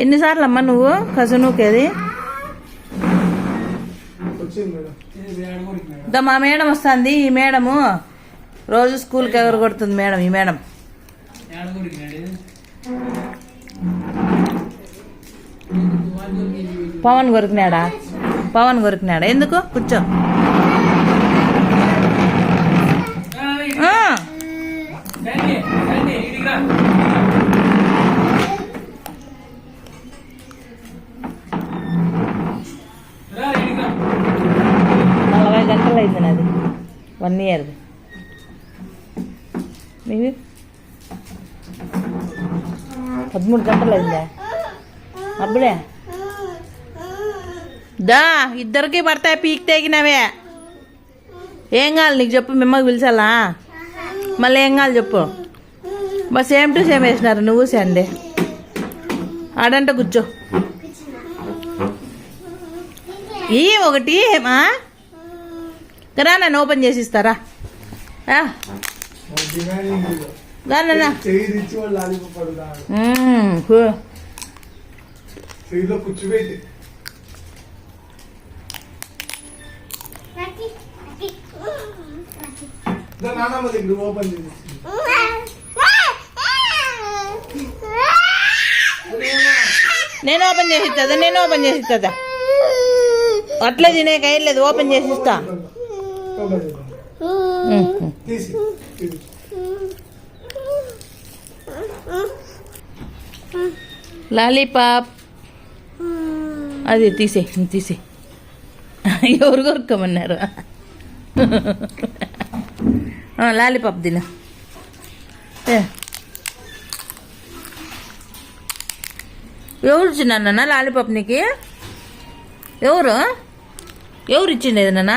ఎన్నిసార్లు అమ్మ నువ్వు కసునూకేది వచ్చింది మా మేడం వస్తుంది ఈ మేడము. రోజు స్కూల్కి ఎవరు కొడుతుంది మేడం ఈ మేడం? పవన్ కొరికినాడా? పవన్ కొరికినాడా? ఎందుకు? కూర్చో. One year. మీవి పదమూడు గంటలు అయిందా? అప్పుడే దా ఇద్దరికి పడతాయి పీక్ తెగినవే. ఏం కావాలి నీకు చెప్పు మిమ్మల్ని పిలిచాలా? మళ్ళీ ఏం కావాలి చెప్పు. బా సేమ్ టు సేమ్ వేసినారు నువ్వు సండే ఆడంట కూర్చో. ఈ ఒకటి ఏమా రా నన్ను. ఓపెన్ చేసి ఇస్తారా కూర్చోబెట్టి. దగ్గర ఓపెన్ చేసి. నేను ఓపెన్ చేసి ఇస్తుందా? నేను ఓపెన్ చేసి ఇస్తుందా? అట్లే తినే లేదు ఓపెన్ చేసి ఇస్తా. లాలీపాప్. అది తీసే తీసే. ఎవరు కొరకమన్నారు లాలీపాప్ దిన ఎవరు ఇచ్చినారు లాలీపాప్ నీకు? ఎవరు? ఎవరు ఇచ్చిండేది నాన్న